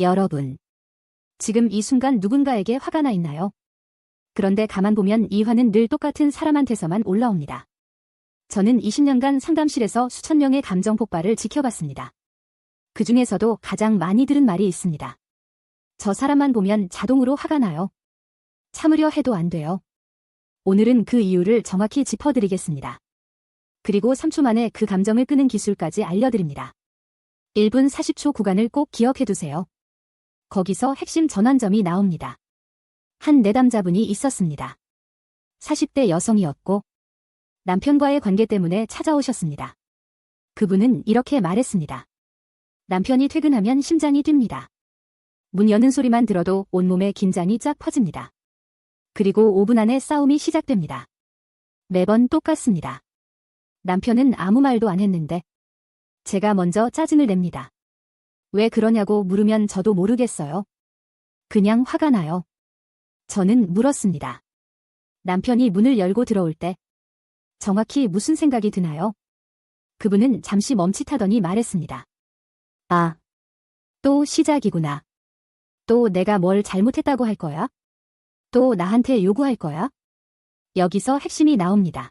여러분. 지금 이 순간 누군가에게 화가 나 있나요? 그런데 가만 보면 이 화는 늘 똑같은 사람한테서만 올라옵니다. 저는 20년간 상담실에서 수천 명의 감정 폭발을 지켜봤습니다. 그 중에서도 가장 많이 들은 말이 있습니다. 저 사람만 보면 자동으로 화가 나요. 참으려 해도 안 돼요. 오늘은 그 이유를 정확히 짚어드리겠습니다. 그리고 3초 만에 그 감정을 끄는 기술까지 알려드립니다. 1분 40초 구간을 꼭 기억해두세요. 거기서 핵심 전환점이 나옵니다. 한 내담자분이 있었습니다. 40대 여성이었고 남편과의 관계 때문에 찾아오셨습니다. 그분은 이렇게 말했습니다. 남편이 퇴근하면 심장이 뜁니다. 문 여는 소리만 들어도 온몸에 긴장이 쫙 퍼집니다. 그리고 5분 안에 싸움이 시작됩니다. 매번 똑같습니다. 남편은 아무 말도 안 했는데 제가 먼저 짜증을 냅니다. 왜 그러냐고 물으면 저도 모르겠어요. 그냥 화가 나요. 저는 물었습니다. 남편이 문을 열고 들어올 때 정확히 무슨 생각이 드나요? 그분은 잠시 멈칫하더니 말했습니다. 아, 또 시작이구나. 또 내가 뭘 잘못했다고 할 거야? 또 나한테 요구할 거야? 여기서 핵심이 나옵니다.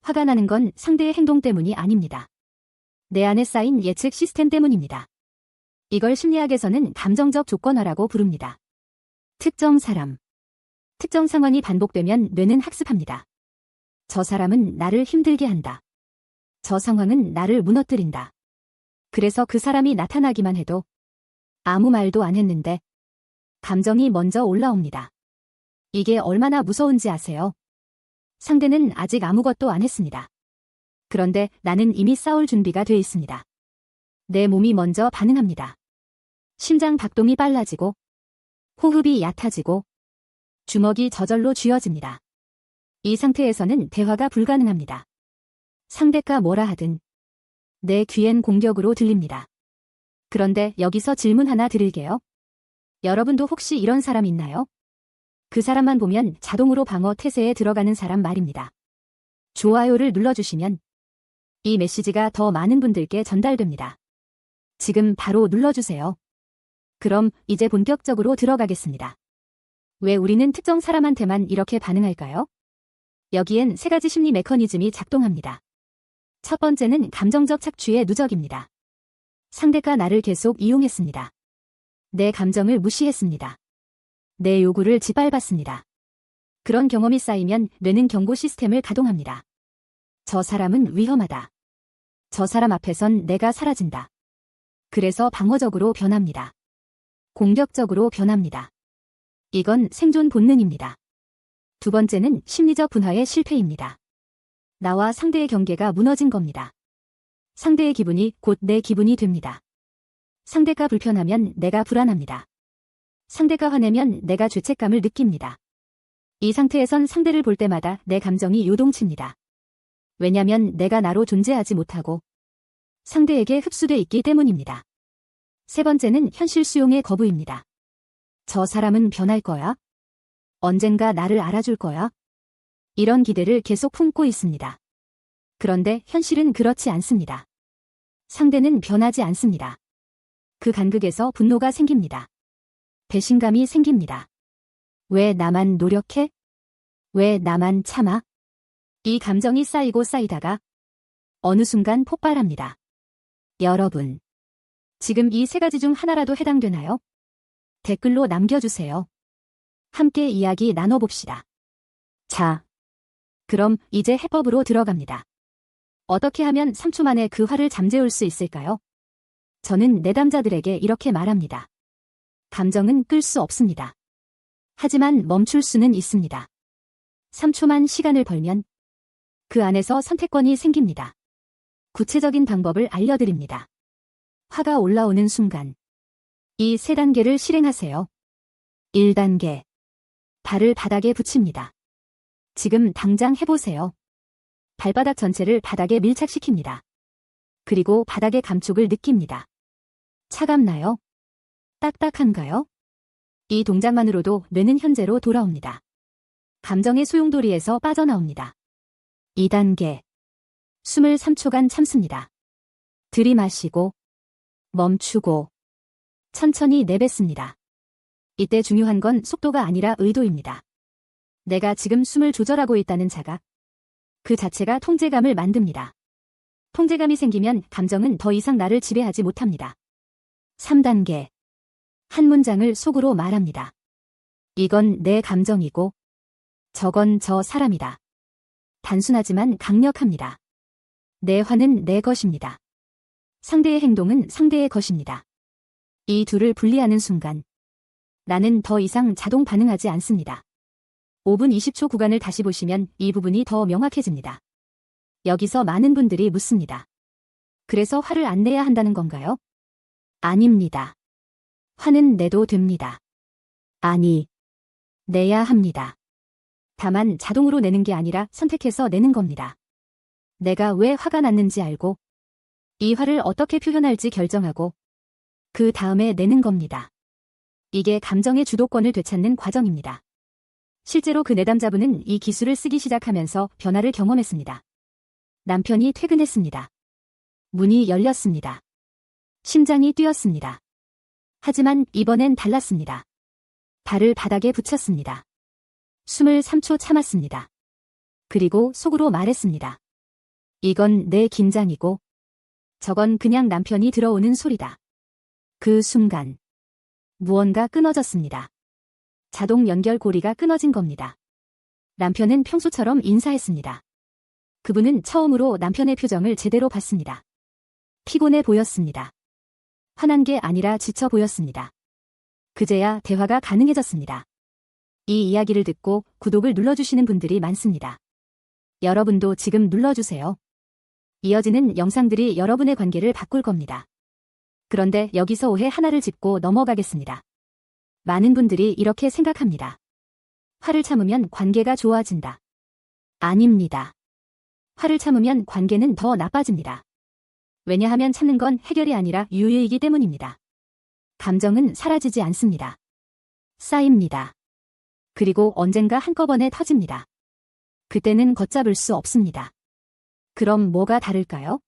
화가 나는 건 상대의 행동 때문이 아닙니다. 내 안에 쌓인 예측 시스템 때문입니다. 이걸 심리학에서는 감정적 조건화라고 부릅니다. 특정 사람. 특정 상황이 반복되면 뇌는 학습합니다. 저 사람은 나를 힘들게 한다. 저 상황은 나를 무너뜨린다. 그래서 그 사람이 나타나기만 해도 아무 말도 안 했는데 감정이 먼저 올라옵니다. 이게 얼마나 무서운지 아세요? 상대는 아직 아무것도 안 했습니다. 그런데 나는 이미 싸울 준비가 돼 있습니다. 내 몸이 먼저 반응합니다. 심장 박동이 빨라지고 호흡이 얕아지고 주먹이 저절로 쥐어집니다. 이 상태에서는 대화가 불가능합니다. 상대가 뭐라 하든 내 귀엔 공격으로 들립니다. 그런데 여기서 질문 하나 드릴게요. 여러분도 혹시 이런 사람 있나요? 그 사람만 보면 자동으로 방어 태세에 들어가는 사람 말입니다. 좋아요를 눌러주시면 이 메시지가 더 많은 분들께 전달됩니다. 지금 바로 눌러주세요. 그럼 이제 본격적으로 들어가겠습니다. 왜 우리는 특정 사람한테만 이렇게 반응할까요? 여기엔 세 가지 심리 메커니즘이 작동합니다. 첫 번째는 감정적 착취의 누적입니다. 상대가 나를 계속 이용했습니다. 내 감정을 무시했습니다. 내 요구를 짓밟았습니다. 그런 경험이 쌓이면 뇌는 경고 시스템을 가동합니다. 저 사람은 위험하다. 저 사람 앞에선 내가 사라진다. 그래서 방어적으로 변합니다. 공격적으로 변합니다. 이건 생존 본능입니다. 두 번째는 심리적 분화의 실패입니다. 나와 상대의 경계가 무너진 겁니다. 상대의 기분이 곧 내 기분이 됩니다. 상대가 불편하면 내가 불안합니다. 상대가 화내면 내가 죄책감을 느낍니다. 이 상태에선 상대를 볼 때마다 내 감정이 요동칩니다. 왜냐면 내가 나로 존재하지 못하고 상대에게 흡수돼 있기 때문입니다. 세 번째는 현실 수용의 거부입니다. 저 사람은 변할 거야? 언젠가 나를 알아줄 거야? 이런 기대를 계속 품고 있습니다. 그런데 현실은 그렇지 않습니다. 상대는 변하지 않습니다. 그 간극에서 분노가 생깁니다. 배신감이 생깁니다. 왜 나만 노력해? 왜 나만 참아? 이 감정이 쌓이고 쌓이다가 어느 순간 폭발합니다. 여러분, 지금 이 세 가지 중 하나라도 해당되나요? 댓글로 남겨주세요. 함께 이야기 나눠봅시다. 자, 그럼 이제 해법으로 들어갑니다. 어떻게 하면 3초 만에 그 화를 잠재울 수 있을까요? 저는 내담자들에게 이렇게 말합니다. 감정은 끌 수 없습니다. 하지만 멈출 수는 있습니다. 3초만 시간을 벌면 그 안에서 선택권이 생깁니다. 구체적인 방법을 알려드립니다. 화가 올라오는 순간 이 세 단계를 실행하세요. 1단계 발을 바닥에 붙입니다. 지금 당장 해보세요. 발바닥 전체를 바닥에 밀착시킵니다. 그리고 바닥의 감촉을 느낍니다. 차갑나요? 딱딱한가요? 이 동작만으로도 뇌는 현재로 돌아옵니다. 감정의 소용돌이에서 빠져나옵니다. 2단계. 숨을 3초간 참습니다. 들이마시고, 멈추고, 천천히 내뱉습니다. 이때 중요한 건 속도가 아니라 의도입니다. 내가 지금 숨을 조절하고 있다는 자각. 그 자체가 통제감을 만듭니다. 통제감이 생기면 감정은 더 이상 나를 지배하지 못합니다. 3단계. 한 문장을 속으로 말합니다. 이건 내 감정이고, 저건 저 사람이다. 단순하지만 강력합니다. 내 화는 내 것입니다. 상대의 행동은 상대의 것입니다. 이 둘을 분리하는 순간, 나는 더 이상 자동 반응하지 않습니다. 5분 20초 구간을 다시 보시면 이 부분이 더 명확해집니다. 여기서 많은 분들이 묻습니다. 그래서 화를 안 내야 한다는 건가요? 아닙니다. 화는 내도 됩니다. 아니, 내야 합니다. 다만 자동으로 내는 게 아니라 선택해서 내는 겁니다. 내가 왜 화가 났는지 알고 이 화를 어떻게 표현할지 결정하고 그 다음에 내는 겁니다. 이게 감정의 주도권을 되찾는 과정입니다. 실제로 그 내담자분은 이 기술을 쓰기 시작하면서 변화를 경험했습니다. 남편이 퇴근했습니다. 문이 열렸습니다. 심장이 뛰었습니다. 하지만 이번엔 달랐습니다. 발을 바닥에 붙였습니다. 숨을 3초 참았습니다. 그리고 속으로 말했습니다. 이건 내 긴장이고, 저건 그냥 남편이 들어오는 소리다. 그 순간, 무언가 끊어졌습니다. 자동 연결 고리가 끊어진 겁니다. 남편은 평소처럼 인사했습니다. 그분은 처음으로 남편의 표정을 제대로 봤습니다. 피곤해 보였습니다. 화난 게 아니라 지쳐 보였습니다. 그제야 대화가 가능해졌습니다. 이 이야기를 듣고 구독을 눌러주시는 분들이 많습니다. 여러분도 지금 눌러주세요. 이어지는 영상들이 여러분의 관계를 바꿀 겁니다. 그런데 여기서 오해 하나를 짚고 넘어가겠습니다. 많은 분들이 이렇게 생각합니다. 화를 참으면 관계가 좋아진다. 아닙니다. 화를 참으면 관계는 더 나빠집니다. 왜냐하면 참는 건 해결이 아니라 유예이기 때문입니다. 감정은 사라지지 않습니다. 쌓입니다. 그리고 언젠가 한꺼번에 터집니다. 그때는 걷잡을 수 없습니다. 그럼 뭐가 다를까요?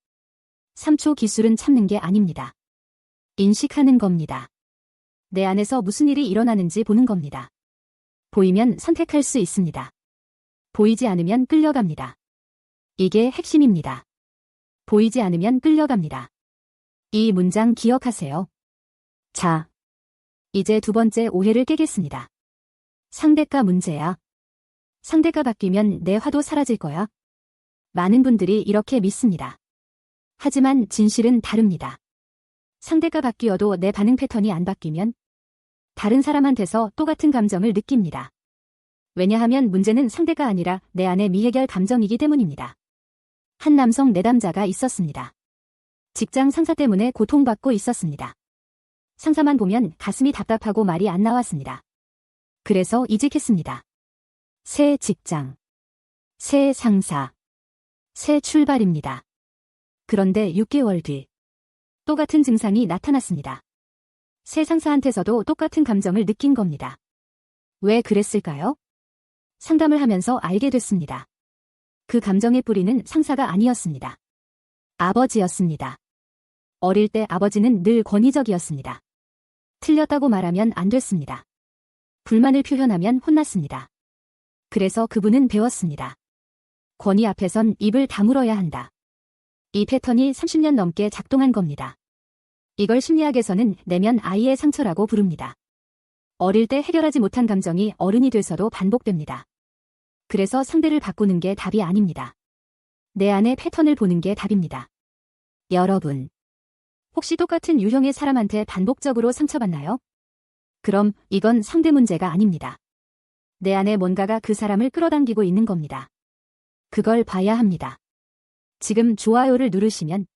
3초 기술은 참는 게 아닙니다. 인식하는 겁니다. 내 안에서 무슨 일이 일어나는지 보는 겁니다. 보이면 선택할 수 있습니다. 보이지 않으면 끌려갑니다. 이게 핵심입니다. 보이지 않으면 끌려갑니다. 이 문장 기억하세요. 자, 이제 두 번째 오해를 깨겠습니다. 상대가 문제야. 상대가 바뀌면 내 화도 사라질 거야. 많은 분들이 이렇게 믿습니다. 하지만 진실은 다릅니다. 상대가 바뀌어도 내 반응 패턴이 안 바뀌면 다른 사람한테서 똑같은 감정을 느낍니다. 왜냐하면 문제는 상대가 아니라 내 안의 미해결 감정이기 때문입니다. 한 남성 내담자가 있었습니다. 직장 상사 때문에 고통받고 있었습니다. 상사만 보면 가슴이 답답하고 말이 안 나왔습니다. 그래서 이직했습니다. 새 직장, 새 상사, 새 출발입니다. 그런데 6개월 뒤 똑같은 증상이 나타났습니다. 새 상사한테서도 똑같은 감정을 느낀 겁니다. 왜 그랬을까요? 상담을 하면서 알게 됐습니다. 그 감정의 뿌리는 상사가 아니었습니다. 아버지였습니다. 어릴 때 아버지는 늘 권위적이었습니다. 틀렸다고 말하면 안 됐습니다. 불만을 표현하면 혼났습니다. 그래서 그분은 배웠습니다. 권위 앞에선 입을 다물어야 한다. 이 패턴이 30년 넘게 작동한 겁니다. 이걸 심리학에서는 내면 아이의 상처라고 부릅니다. 어릴 때 해결하지 못한 감정이 어른이 돼서도 반복됩니다. 그래서 상대를 바꾸는 게 답이 아닙니다. 내 안의 패턴을 보는 게 답입니다. 여러분, 혹시 똑같은 유형의 사람한테 반복적으로 상처받나요? 그럼 이건 상대 문제가 아닙니다. 내 안에 뭔가가 그 사람을 끌어당기고 있는 겁니다. 그걸 봐야 합니다. 지금 좋아요를 누르시면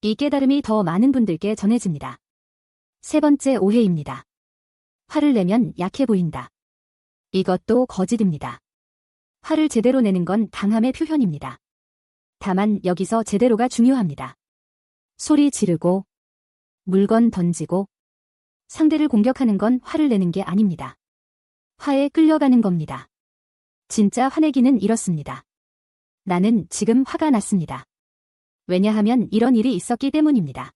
이 깨달음이 더 많은 분들께 전해집니다. 세 번째 오해입니다. 화를 내면 약해 보인다. 이것도 거짓입니다. 화를 제대로 내는 건 강함의 표현입니다. 다만 여기서 제대로가 중요합니다. 소리 지르고 물건 던지고 상대를 공격하는 건 화를 내는 게 아닙니다. 화에 끌려가는 겁니다. 진짜 화내기는 이렇습니다. 나는 지금 화가 났습니다. 왜냐하면 이런 일이 있었기 때문입니다.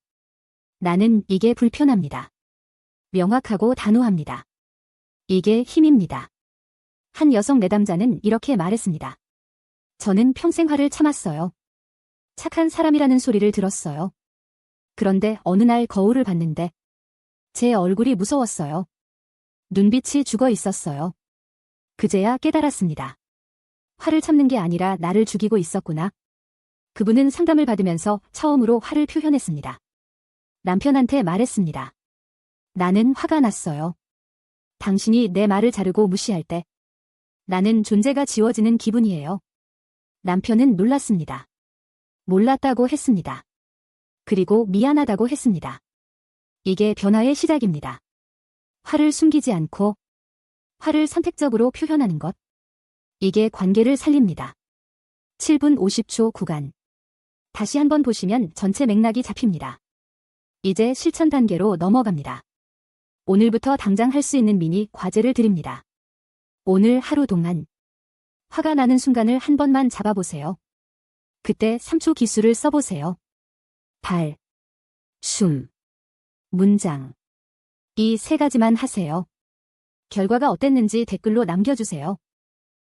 나는 이게 불편합니다. 명확하고 단호합니다. 이게 힘입니다. 한 여성 내담자는 이렇게 말했습니다. 저는 평생 화를 참았어요. 착한 사람이라는 소리를 들었어요. 그런데 어느 날 거울을 봤는데 제 얼굴이 무서웠어요. 눈빛이 죽어 있었어요. 그제야 깨달았습니다. 화를 참는 게 아니라 나를 죽이고 있었구나. 그분은 상담을 받으면서 처음으로 화를 표현했습니다. 남편한테 말했습니다. 나는 화가 났어요. 당신이 내 말을 자르고 무시할 때 나는 존재가 지워지는 기분이에요. 남편은 놀랐습니다. 몰랐다고 했습니다. 그리고 미안하다고 했습니다. 이게 변화의 시작입니다. 화를 숨기지 않고 화를 선택적으로 표현하는 것. 이게 관계를 살립니다. 7분 50초 구간. 다시 한번 보시면 전체 맥락이 잡힙니다. 이제 실천 단계로 넘어갑니다. 오늘부터 당장 할 수 있는 미니 과제를 드립니다. 오늘 하루 동안 화가 나는 순간을 한 번만 잡아보세요. 그때 3초 기술을 써보세요. 발, 숨, 문장. 이 세 가지만 하세요. 결과가 어땠는지 댓글로 남겨주세요.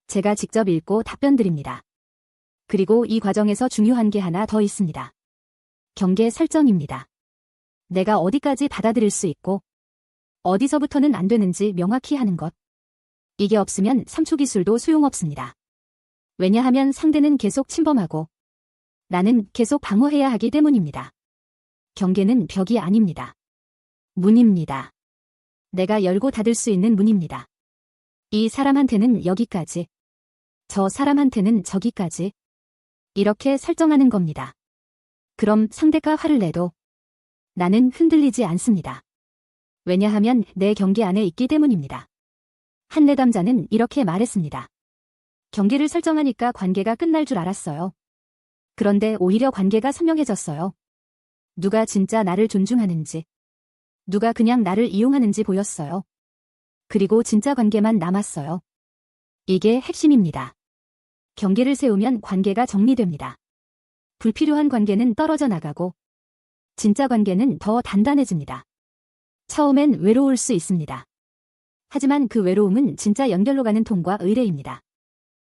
제가 직접 읽고 답변 드립니다. 그리고 이 과정에서 중요한 게 하나 더 있습니다. 경계 설정입니다. 내가 어디까지 받아들일 수 있고 어디서부터는 안 되는지 명확히 하는 것. 이게 없으면 3초 기술도 소용없습니다. 왜냐하면 상대는 계속 침범하고 나는 계속 방어해야 하기 때문입니다. 경계는 벽이 아닙니다. 문입니다. 내가 열고 닫을 수 있는 문입니다. 이 사람한테는 여기까지. 저 사람한테는 저기까지. 이렇게 설정하는 겁니다. 그럼 상대가 화를 내도 나는 흔들리지 않습니다. 왜냐하면 내 경계 안에 있기 때문입니다. 한 내담자는 이렇게 말했습니다. 경계를 설정하니까 관계가 끝날 줄 알았어요. 그런데 오히려 관계가 선명해졌어요. 누가 진짜 나를 존중하는지, 누가 그냥 나를 이용하는지 보였어요. 그리고 진짜 관계만 남았어요. 이게 핵심입니다. 경계를 세우면 관계가 정리됩니다. 불필요한 관계는 떨어져 나가고, 진짜 관계는 더 단단해집니다. 처음엔 외로울 수 있습니다. 하지만 그 외로움은 진짜 연결로 가는 통과 의뢰입니다.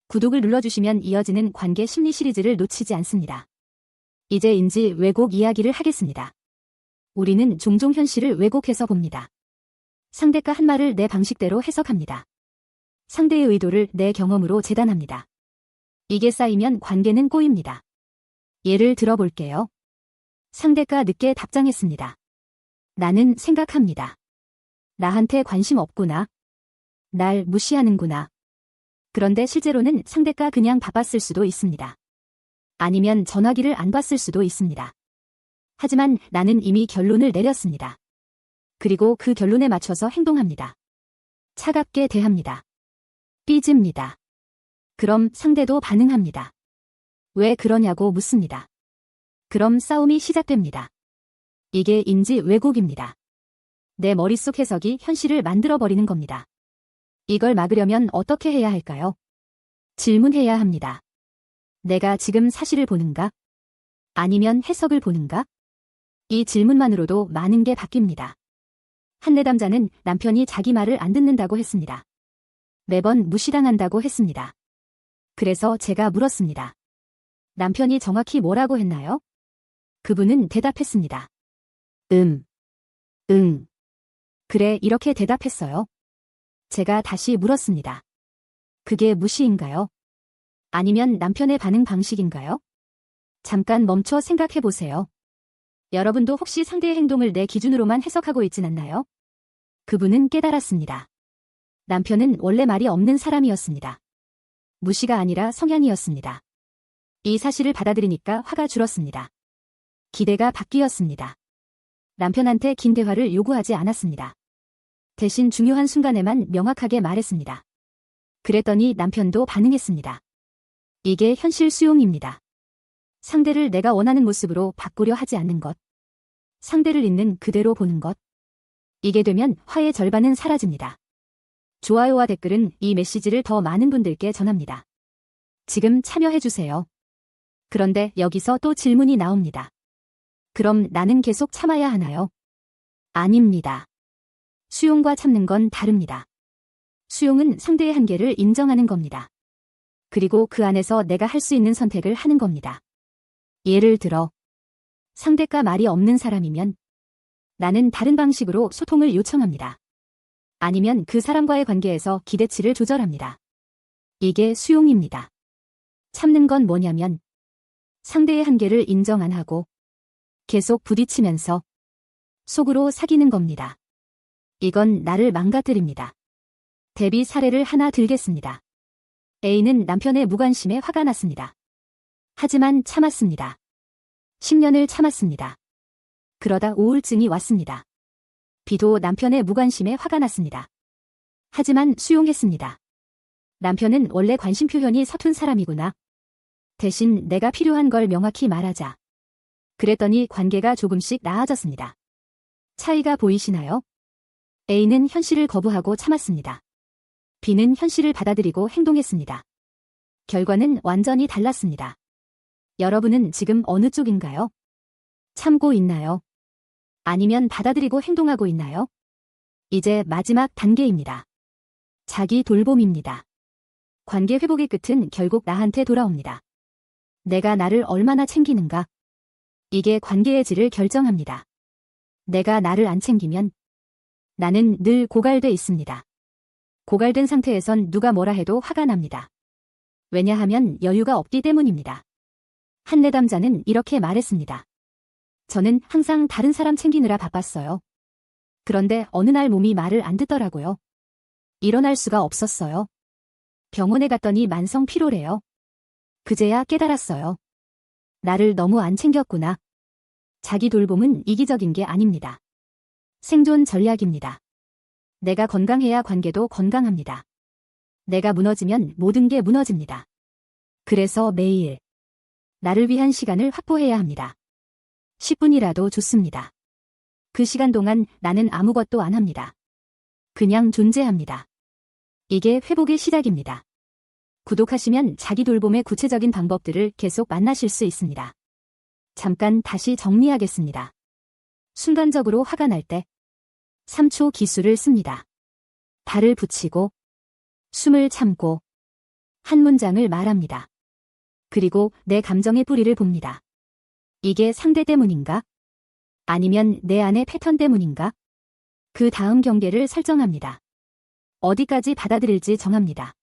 구독을 눌러주시면 이어지는 관계 심리 시리즈를 놓치지 않습니다. 이제 인지 왜곡 이야기를 하겠습니다. 우리는 종종 현실을 왜곡해서 봅니다. 상대가 한 말을 내 방식대로 해석합니다. 상대의 의도를 내 경험으로 재단합니다. 이게 쌓이면 관계는 꼬입니다. 예를 들어볼게요. 상대가 늦게 답장했습니다. 나는 생각합니다. 나한테 관심 없구나. 날 무시하는구나. 그런데 실제로는 상대가 그냥 바빴을 수도 있습니다. 아니면 전화기를 안 봤을 수도 있습니다. 하지만 나는 이미 결론을 내렸습니다. 그리고 그 결론에 맞춰서 행동합니다. 차갑게 대합니다. 삐집니다. 그럼 상대도 반응합니다. 왜 그러냐고 묻습니다. 그럼 싸움이 시작됩니다. 이게 인지 왜곡입니다. 내 머릿속 해석이 현실을 만들어버리는 겁니다. 이걸 막으려면 어떻게 해야 할까요? 질문해야 합니다. 내가 지금 사실을 보는가? 아니면 해석을 보는가? 이 질문만으로도 많은 게 바뀝니다. 한 내담자는 남편이 자기 말을 안 듣는다고 했습니다. 매번 무시당한다고 했습니다. 그래서 제가 물었습니다. 남편이 정확히 뭐라고 했나요? 그분은 대답했습니다. 음, 응. 그래, 이렇게 대답했어요. 제가 다시 물었습니다. 그게 무시인가요? 아니면 남편의 반응 방식인가요? 잠깐 멈춰 생각해 보세요. 여러분도 혹시 상대의 행동을 내 기준으로만 해석하고 있진 않나요? 그분은 깨달았습니다. 남편은 원래 말이 없는 사람이었습니다. 무시가 아니라 성향이었습니다. 이 사실을 받아들이니까 화가 줄었습니다. 기대가 바뀌었습니다. 남편한테 긴 대화를 요구하지 않았습니다. 대신 중요한 순간에만 명확하게 말했습니다. 그랬더니 남편도 반응했습니다. 이게 현실 수용입니다. 상대를 내가 원하는 모습으로 바꾸려 하지 않는 것. 상대를 있는 그대로 보는 것. 이게 되면 화의 절반은 사라집니다. 좋아요와 댓글은 이 메시지를 더 많은 분들께 전합니다. 지금 참여해주세요. 그런데 여기서 또 질문이 나옵니다. 그럼 나는 계속 참아야 하나요? 아닙니다. 수용과 참는 건 다릅니다. 수용은 상대의 한계를 인정하는 겁니다. 그리고 그 안에서 내가 할 수 있는 선택을 하는 겁니다. 예를 들어, 상대가 말이 없는 사람이면 나는 다른 방식으로 소통을 요청합니다. 아니면 그 사람과의 관계에서 기대치를 조절합니다. 이게 수용입니다. 참는 건 뭐냐면 상대의 한계를 인정 안 하고 계속 부딪히면서 속으로 사귀는 겁니다. 이건 나를 망가뜨립니다. 대비 사례를 하나 들겠습니다. A는 남편의 무관심에 화가 났습니다. 하지만 참았습니다. 10년을 참았습니다. 그러다 우울증이 왔습니다. B도 남편의 무관심에 화가 났습니다. 하지만 수용했습니다. 남편은 원래 관심 표현이 서툰 사람이구나. 대신 내가 필요한 걸 명확히 말하자. 그랬더니 관계가 조금씩 나아졌습니다. 차이가 보이시나요? A는 현실을 거부하고 참았습니다. B는 현실을 받아들이고 행동했습니다. 결과는 완전히 달랐습니다. 여러분은 지금 어느 쪽인가요? 참고 있나요? 아니면 받아들이고 행동하고 있나요? 이제 마지막 단계입니다. 자기 돌봄입니다. 관계 회복의 끝은 결국 나한테 돌아옵니다. 내가 나를 얼마나 챙기는가? 이게 관계의 질을 결정합니다. 내가 나를 안 챙기면 나는 늘 고갈돼 있습니다. 고갈된 상태에선 누가 뭐라 해도 화가 납니다. 왜냐하면 여유가 없기 때문입니다. 한 내담자는 이렇게 말했습니다. 저는 항상 다른 사람 챙기느라 바빴어요. 그런데 어느 날 몸이 말을 안 듣더라고요. 일어날 수가 없었어요. 병원에 갔더니 만성 피로래요. 그제야 깨달았어요. 나를 너무 안 챙겼구나. 자기 돌봄은 이기적인 게 아닙니다. 생존 전략입니다. 내가 건강해야 관계도 건강합니다. 내가 무너지면 모든 게 무너집니다. 그래서 매일 나를 위한 시간을 확보해야 합니다. 10분이라도 좋습니다. 그 시간 동안 나는 아무것도 안 합니다. 그냥 존재합니다. 이게 회복의 시작입니다. 구독하시면 자기 돌봄의 구체적인 방법들을 계속 만나실 수 있습니다. 잠깐 다시 정리하겠습니다. 순간적으로 화가 날 때 3초 기술을 씁니다. 발을 붙이고 숨을 참고 한 문장을 말합니다. 그리고 내 감정의 뿌리를 봅니다. 이게 상대 때문인가? 아니면 내 안의 패턴 때문인가? 그 다음 경계를 설정합니다. 어디까지 받아들일지 정합니다.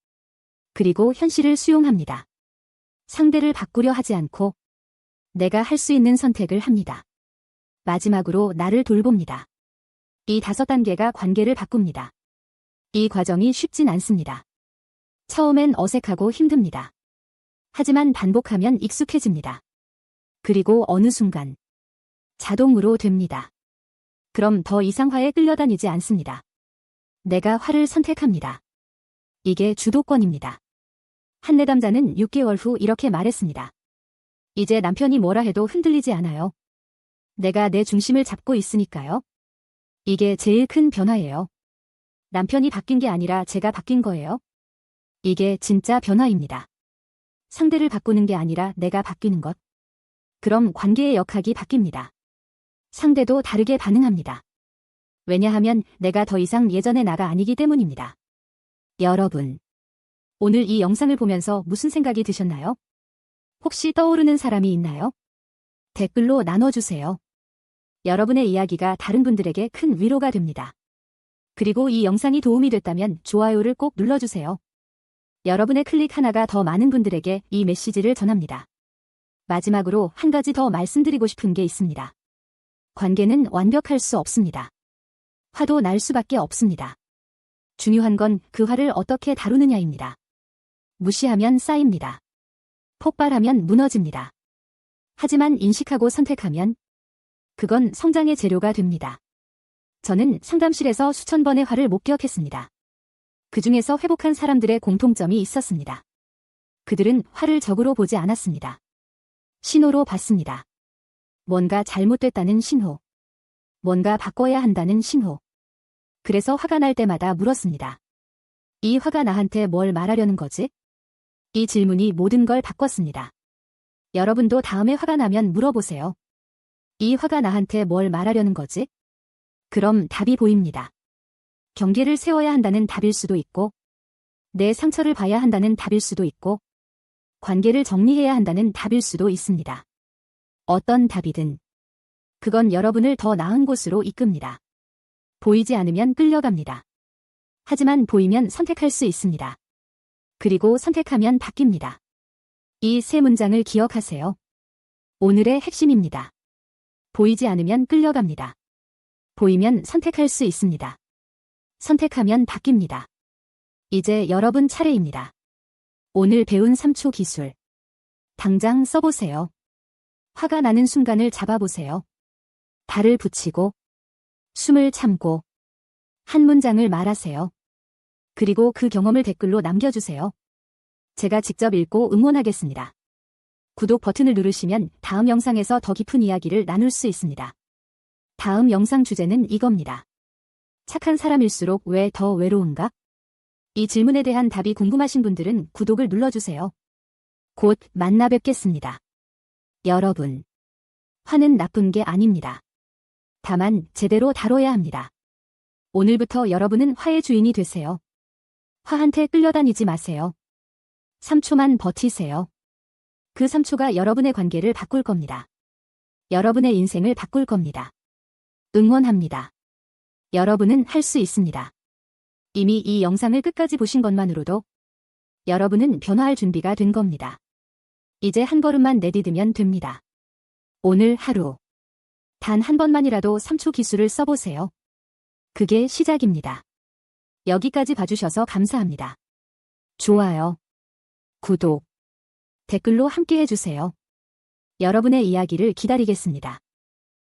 그리고 현실을 수용합니다. 상대를 바꾸려 하지 않고 내가 할 수 있는 선택을 합니다. 마지막으로 나를 돌봅니다. 이 다섯 단계가 관계를 바꿉니다. 이 과정이 쉽진 않습니다. 처음엔 어색하고 힘듭니다. 하지만 반복하면 익숙해집니다. 그리고 어느 순간 자동으로 됩니다. 그럼 더 이상 화에 끌려다니지 않습니다. 내가 화를 선택합니다. 이게 주도권입니다. 한 내담자는 6개월 후 이렇게 말했습니다. 이제 남편이 뭐라 해도 흔들리지 않아요. 내가 내 중심을 잡고 있으니까요. 이게 제일 큰 변화예요. 남편이 바뀐 게 아니라 제가 바뀐 거예요. 이게 진짜 변화입니다. 상대를 바꾸는 게 아니라 내가 바뀌는 것. 그럼 관계의 역학이 바뀝니다. 상대도 다르게 반응합니다. 왜냐하면 내가 더 이상 예전의 나가 아니기 때문입니다. 여러분, 오늘 이 영상을 보면서 무슨 생각이 드셨나요? 혹시 떠오르는 사람이 있나요? 댓글로 나눠주세요. 여러분의 이야기가 다른 분들에게 큰 위로가 됩니다. 그리고 이 영상이 도움이 됐다면 좋아요를 꼭 눌러주세요. 여러분의 클릭 하나가 더 많은 분들에게 이 메시지를 전합니다. 마지막으로 한 가지 더 말씀드리고 싶은 게 있습니다. 관계는 완벽할 수 없습니다. 화도 날 수밖에 없습니다. 중요한 건 그 화를 어떻게 다루느냐입니다. 무시하면 쌓입니다. 폭발하면 무너집니다. 하지만 인식하고 선택하면 그건 성장의 재료가 됩니다. 저는 상담실에서 수천 번의 화를 목격했습니다. 그 중에서 회복한 사람들의 공통점이 있었습니다. 그들은 화를 적으로 보지 않았습니다. 신호로 봤습니다. 뭔가 잘못됐다는 신호. 뭔가 바꿔야 한다는 신호. 그래서 화가 날 때마다 물었습니다. 이 화가 나한테 뭘 말하려는 거지? 이 질문이 모든 걸 바꿨습니다. 여러분도 다음에 화가 나면 물어보세요. 이 화가 나한테 뭘 말하려는 거지? 그럼 답이 보입니다. 경계를 세워야 한다는 답일 수도 있고, 내 상처를 봐야 한다는 답일 수도 있고, 관계를 정리해야 한다는 답일 수도 있습니다. 어떤 답이든, 그건 여러분을 더 나은 곳으로 이끕니다. 보이지 않으면 끌려갑니다. 하지만 보이면 선택할 수 있습니다. 그리고 선택하면 바뀝니다. 이 세 문장을 기억하세요. 오늘의 핵심입니다. 보이지 않으면 끌려갑니다. 보이면 선택할 수 있습니다. 선택하면 바뀝니다. 이제 여러분 차례입니다. 오늘 배운 3초 기술. 당장 써보세요. 화가 나는 순간을 잡아보세요. 발을 붙이고, 숨을 참고, 한 문장을 말하세요. 그리고 그 경험을 댓글로 남겨주세요. 제가 직접 읽고 응원하겠습니다. 구독 버튼을 누르시면 다음 영상에서 더 깊은 이야기를 나눌 수 있습니다. 다음 영상 주제는 이겁니다. 착한 사람일수록 왜 더 외로운가? 이 질문에 대한 답이 궁금하신 분들은 구독을 눌러주세요. 곧 만나 뵙겠습니다. 여러분. 화는 나쁜 게 아닙니다. 다만 제대로 다뤄야 합니다. 오늘부터 여러분은 화의 주인이 되세요. 화한테 끌려다니지 마세요. 3초만 버티세요. 그 3초가 여러분의 관계를 바꿀 겁니다. 여러분의 인생을 바꿀 겁니다. 응원합니다. 여러분은 할 수 있습니다. 이미 이 영상을 끝까지 보신 것만으로도 여러분은 변화할 준비가 된 겁니다. 이제 한 걸음만 내디디면 됩니다. 오늘 하루 단 한 번만이라도 3초 기술을 써보세요. 그게 시작입니다. 여기까지 봐주셔서 감사합니다. 좋아요, 구독, 댓글로 함께 해주세요. 여러분의 이야기를 기다리겠습니다.